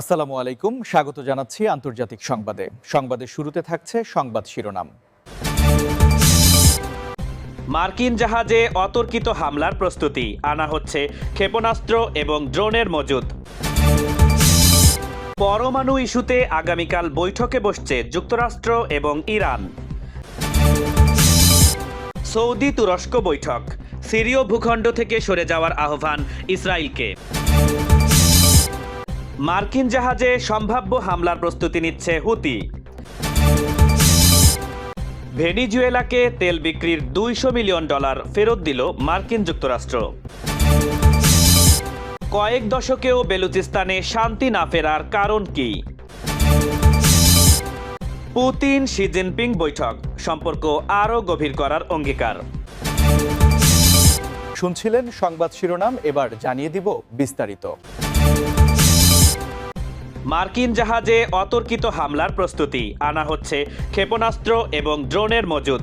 আসসালামু আলাইকুম। স্বাগত জানাচ্ছি আন্তর্জাতিক সংবাদে। সংবাদের শুরুতে থাকছে সংবাদ শিরোনাম। মার্কিন জাহাজে অতর্কিত হামলার প্রস্তুতি। আনা হচ্ছে ক্ষেপণাস্ত্র এবং ড্রোনের মজুদ। পরমাণু ইস্যুতে আগামীকাল বৈঠকে বসছে যুক্তরাষ্ট্র এবং ইরান। সৌদি তুরস্ক বৈঠক। সিরীয় ভূখণ্ড থেকে সরে যাওয়ার আহ্বান ইসরায়েলকে। মার্কিন জাহাজে সম্ভাব্য হামলার প্রস্তুতি নিচ্ছে হুতি। ভেনিজুয়েলাকে তেল বিক্রির দুইশো মিলিয়ন ডলার ফেরত দিল মার্কিন যুক্তরাষ্ট্র। কয়েক দশকেও বেলুচিস্তানে শান্তি না ফেরার কারণ কি? পুতিন শি জিনপিং বৈঠক, সম্পর্ক আরও গভীর করার অঙ্গীকার। শুনছিলেন সংবাদ শিরোনাম, এবার জানিয়ে দিব বিস্তারিত। মার্কিন জাহাজে অতর্কিত হামলার প্রস্তুতি। আনা হচ্ছে ক্ষেপণাস্ত্র এবং ড্রোনের মজুদ।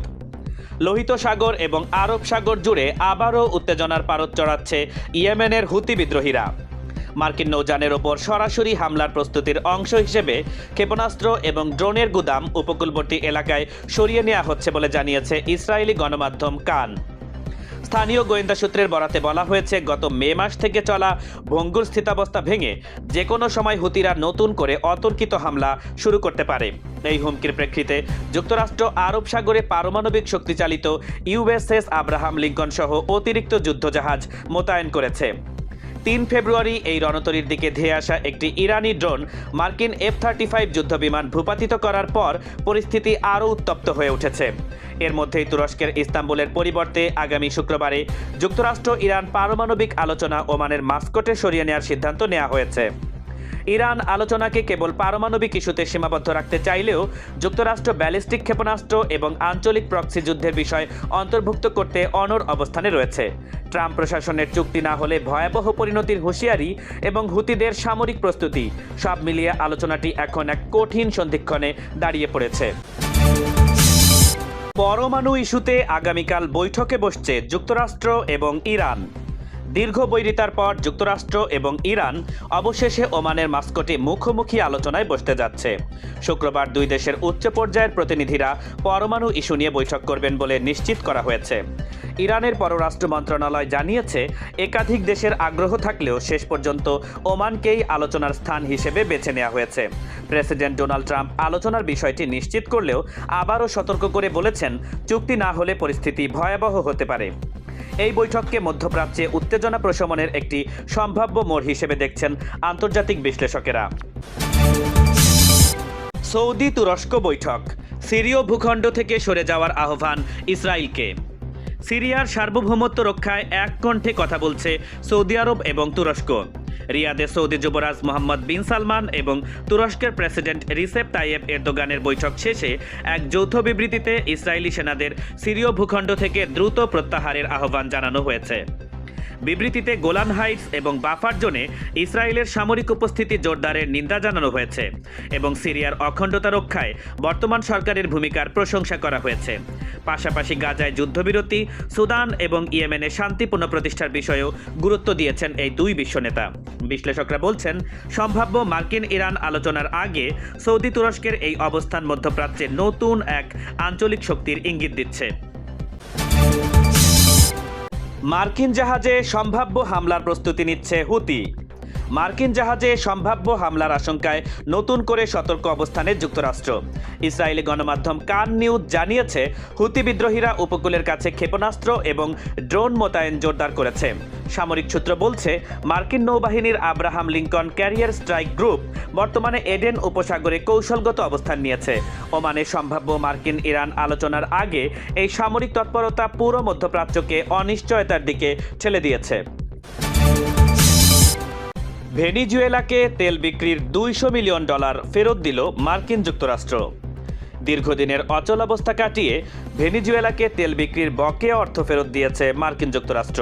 লোহিত সাগর এবং আরব সাগর জুড়ে আবারও উত্তেজনার পারদ চড়াচ্ছে ইয়েমেনের হুতি বিদ্রোহীরা। মার্কিন নৌযানের ওপর সরাসরি হামলার প্রস্তুতির অংশ হিসেবে ক্ষেপণাস্ত্র এবং ড্রোনের গুদাম উপকূলবর্তী এলাকায় সরিয়ে নেওয়া হচ্ছে বলে জানিয়েছে ইসরায়েলি গণমাধ্যম কান। স্থানীয় গোয়েন্দা সূত্রের বরাতে বলা হয়েছে, গত মে মাস থেকে চলা ভঙ্গুর স্থিতাবস্থা ভেঙে যে কোনো সময় হুতিরা নতুন করে অতর্কিত হামলা শুরু করতে পারে। এই হুমকির প্রেক্ষিতে যুক্তরাষ্ট্র আরব সাগরে পারমাণবিক শক্তিচালিত ইউএসএস আব্রাহাম লিঙ্কন সহ অতিরিক্ত যুদ্ধজাহাজ মোতায়েন করেছে। তিন ফেব্রুয়ারি এই রণতরীর দিকে ধেয়ে আসা একটি ইরানি ড্রোন মার্কিন এফ থার্টি ফাইভ যুদ্ধবিমান ভূপাতিত করার পর পরিস্থিতি আরও উত্তপ্ত হয়ে উঠেছে। এর মধ্যেই তুরস্কের ইস্তাম্বুলের পরিবর্তে আগামী শুক্রবারে যুক্তরাষ্ট্র ইরান পারমাণবিক আলোচনা ওমানের মাস্কটে সরিয়ে নেওয়ার সিদ্ধান্ত নেওয়া হয়েছে। ইরান আলোচনাকে কেবল পারমাণবিক ইস্যুতে সীমাবদ্ধ রাখতে চাইলেও যুক্তরাষ্ট্র ব্যালিস্টিক ক্ষেপণাস্ত্র এবং আঞ্চলিক প্রক্সি যুদ্ধের বিষয় অন্তর্ভুক্ত করতে অনর অবস্থানে রয়েছে। ট্রাম্প প্রশাসনের চুক্তি না হলে ভয়াবহ পরিণতির হুঁশিয়ারি এবং হুতিদের সামরিক প্রস্তুতি, সব মিলিয়ে আলোচনাটি এখন এক কঠিন সন্ধিক্ষণে দাঁড়িয়ে পড়েছে। পরমাণু ইস্যুতে আগামীকাল বৈঠকে বসছে যুক্তরাষ্ট্র এবং ইরান। দীর্ঘ বৈরিতার পর যুক্তরাষ্ট্র এবং ইরান অবশেষে ওমানের মাস্কটে মুখোমুখি আলোচনায় বসতে যাচ্ছে। শুক্রবার দুই দেশের উচ্চ পর্যায়ের প্রতিনিধিরা পরমাণু ইস্যু নিয়ে বৈঠক করবেন বলে নিশ্চিত করা হয়েছে। ইরানের পররাষ্ট্র মন্ত্রণালয় জানিয়েছে, একাধিক দেশের আগ্রহ থাকলেও শেষ পর্যন্ত ওমানকেই আলোচনার স্থান হিসেবে বেছে নেওয়া হয়েছে। প্রেসিডেন্ট ডোনাল্ড ট্রাম্প আলোচনার বিষয়টি নিশ্চিত করলেও আবারও সতর্ক করে বলেছেন, চুক্তি না হলে পরিস্থিতি ভয়াবহ হতে পারে। এই বৈঠককে মধ্যপ্রাচ্যে উত্তেজনা প্রশমনের একটি সম্ভাব্য মোড় হিসেবে দেখছেন আন্তর্জাতিক বিশ্লেষকেরা। সৌদি তুরস্ক বৈঠক, সিরীয় ভূখণ্ড থেকে সরে যাওয়ার আহ্বান ইসরায়েলকে। সিরিয়ার সার্বভৌমত্ব রক্ষায় এক কণ্ঠে কথা বলছে সৌদি আরব এবং তুরস্ক। রিয়াদে সৌদি যুবরাজ মোহাম্মদ বিন সালমান এবং তুরস্কের প্রেসিডেন্ট রিসেপ তাইয়েব এরদোগানের বৈঠক শেষে এক যৌথ বিবৃতিতে ইসরায়েলি সেনাদের সিরীয় ভূখণ্ড থেকে দ্রুত প্রত্যাহারের আহ্বান জানানো হয়েছে। বিবৃতিতে গোলান হাইটস এবং বাফার জোনে ইসরায়েলের সামরিক উপস্থিতি জোরদারের নিন্দা জানানো হয়েছে এবং সিরিয়ার অখণ্ডতা রক্ষায় বর্তমান সরকারের ভূমিকার প্রশংসা করা হয়েছে। পাশাপাশি গাজায় যুদ্ধবিরতি, সুদান এবং ইয়েমেনে শান্তি পুনঃপ্রতিষ্ঠার বিষয়েও গুরুত্ব দিয়েছেন এই দুই বিশ্বনেতা। বিশ্লেষকরা বলছেন, সম্ভাব্য মার্কিন ইরান আলোচনার আগে সৌদি তুরস্কের এই অবস্থান মধ্যপ্রাচ্যে নতুন এক আঞ্চলিক শক্তির ইঙ্গিত দিচ্ছে। মার্কিন জাহাজে সম্ভাব্য হামলার প্রস্তুতি নিচ্ছে হুতি। মার্কিন জাহাজে সম্ভাব্য হামলার আশঙ্কায় নতুন করে সতর্ক অবস্থানে যুক্তরাষ্ট্র। ইসরায়েলি গণমাধ্যম কান নিউজ জানিয়েছে, হুতি বিদ্রোহীরা উপকূলের কাছে ক্ষেপণাস্ত্র এবং ড্রোন মোতায়েন জোরদার করেছে। সামরিক সূত্র বলছে, মার্কিন নৌবাহিনীর Abraham Lincoln carrier strike group বর্তমানে এডেন উপসাগরে কৌশলগত অবস্থান নিয়েছে। ওমানে সম্ভাব্য মার্কিন ইরান আলোচনার আগে এই সামরিক তৎপরতা পুরো মধ্যপ্রাচ্যকে অনিশ্চয়তার দিকে ঠেলে দিয়েছে। ভেনিজুয়েলাকে তেল বিক্রির দুইশো মিলিয়ন ডলার ফেরত দিল মার্কিন যুক্তরাষ্ট্র। দীর্ঘদিনের অচলাবস্থা কাটিয়ে ভেনিজুয়েলাকে তেল বিক্রির বকেয়া অর্থ ফেরত দিয়েছে মার্কিন যুক্তরাষ্ট্র।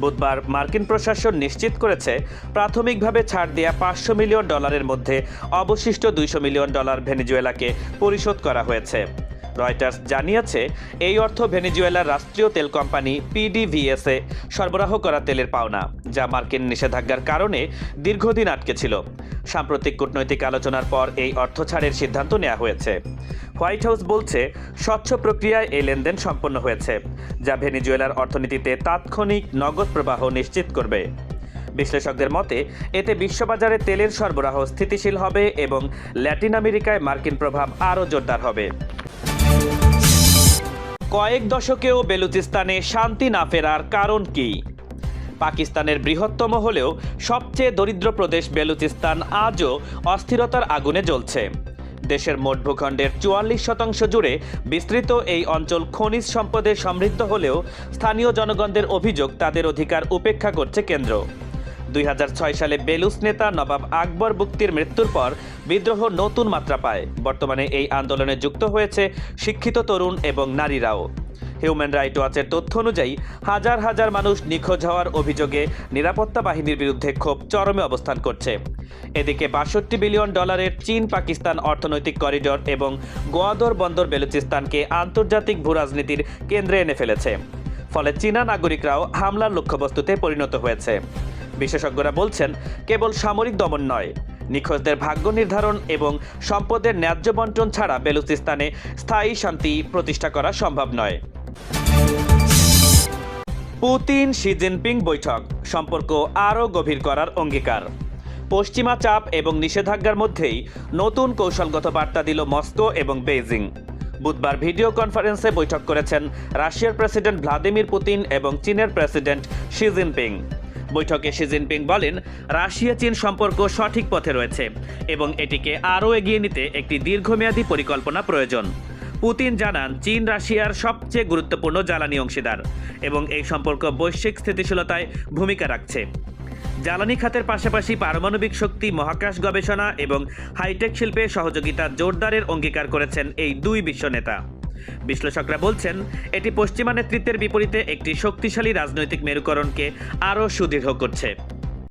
বুধবার মার্কিন প্রশাসন নিশ্চিত করেছে প্রাথমিকভাবে ছাড় দেয়া পাঁচশো মিলিয়ন ডলারের মধ্যে অবশিষ্ট দুইশো মিলিয়ন ডলার ভেনিজুয়েলাকে পরিশোধ করা হয়েছে। রয়টার্স জানিয়েছে, এই অর্থ ভেনেজুয়েলার রাষ্ট্রীয় তেল কোম্পানি পিডিভিএসএ সরবরাহ করা তেলের পাওনা, যা মার্কিন নিষেধাজ্ঞার কারণে দীর্ঘদিন আটকে ছিল। সাম্প্রতিক কূটনৈতিক আলোচনার পর এই অর্থ ছাড়ের সিদ্ধান্ত নেওয়া হয়েছে। হোয়াইট হাউস বলছে, স্বচ্ছ প্রক্রিয়ায় এই লেনদেন সম্পন্ন হয়েছে, যা ভেনিজুয়েলার অর্থনীতিতে তাৎক্ষণিক নগদ প্রবাহ নিশ্চিত করবে। বিশ্লেষকদের মতে, এতে বিশ্ববাজারে তেলের সরবরাহ স্থিতিশীল হবে এবং ল্যাটিন আমেরিকায় মার্কিন প্রভাব আরও জোরদার হবে। কয়েক দশকেও বেলুচিস্তানে শান্তি না ফেরার কারণ কি? পাকিস্তানের বৃহত্তম হলেও সবচেয়ে দরিদ্র প্রদেশ বেলুচিস্তান আজও অস্থিরতার আগুনে জ্বলছে। দেশের মোট ভূখণ্ডের চুয়াল্লিশ শতাংশ জুড়ে বিস্তৃত এই অঞ্চল খনিজ সম্পদে সমৃদ্ধ হলেও স্থানীয় জনগণদের অভিযোগ তাদের অধিকার উপেক্ষা করছে কেন্দ্র। দুই হাজার ছয় সালে বেলুস নেতা নবাব আকবর বুক্তির মৃত্যুর পর বিদ্রোহ নতুন মাত্রা পায়। বর্তমানে এই আন্দোলনে যুক্ত হয়েছে শিক্ষিত তরুণ এবং নারীরাও। হিউম্যান রাইট ওয়াচের তথ্য অনুযায়ী, হাজার হাজার মানুষ নিখোঁজ হওয়ার অভিযোগে নিরাপত্তা বাহিনীর বিরুদ্ধে ক্ষোভ চরমে অবস্থান করছে। এদিকে বাষট্টি বিলিয়ন ডলারের চীন পাকিস্তান অর্থনৈতিক করিডর এবং গোয়াদর বন্দর বেলুচিস্তানকে আন্তর্জাতিক ভূরাজনীতির কেন্দ্রে এনে ফেলেছে। ফলে চীনা নাগরিকরাও হামলার লক্ষ্যবস্তুতে পরিণত হয়েছে। বিশেষজ্ঞরা বলছেন, কেবল সামরিক দমন নয়। নিখোঁজদের ভাগ্য নির্ধারণ এবং সম্পদের ন্যায্য বন্টন ছাড়া বেলুচিস্তানে স্থায়ী শান্তি প্রতিষ্ঠা করা সম্ভব নয়। পুতিন শি জিনপিং বৈঠক, সম্পর্ক আরও গভীর করার অঙ্গীকার। পশ্চিমা চাপ এবং নিষেধাজ্ঞার মধ্যেই নতুন কৌশলগত বার্তা দিল মস্কো এবং বেইজিং। বুধবার ভিডিও কনফারেন্সে বৈঠক করেছেন রাশিয়ার প্রেসিডেন্ট ভ্লাদিমির পুতিন এবং চীনের প্রেসিডেন্ট শি জিনপিং। বৈঠকে শি জিনপিং বলেন রাশিয়া চীন সম্পর্ক সঠিক পথে রয়েছে এবং এটিকে আরও এগিয়ে নিতে একটি দীর্ঘমেয়াদী পরিকল্পনা প্রয়োজন। পুতিন জানান, চীন রাশিয়ার সবচেয়ে গুরুত্বপূর্ণ জ্বালানি অংশীদার এবং এই সম্পর্ক বৈশ্বিক স্থিতিশীলতায় ভূমিকা রাখছে। জ্বালানি খাতের পাশাপাশি পারমাণবিক শক্তি, মহাকাশ গবেষণা এবং হাইটেক শিল্পে সহযোগিতা জোরদারের অঙ্গীকার করেছেন এই দুই বিশ্ব নেতা বিশ্লেষকরা বলছেন এটি পশ্চিমা নেতৃত্বের বিপরীতে একটি শক্তিশালী রাজনৈতিক মেরুকরণকে আরও সুদৃঢ় করছে।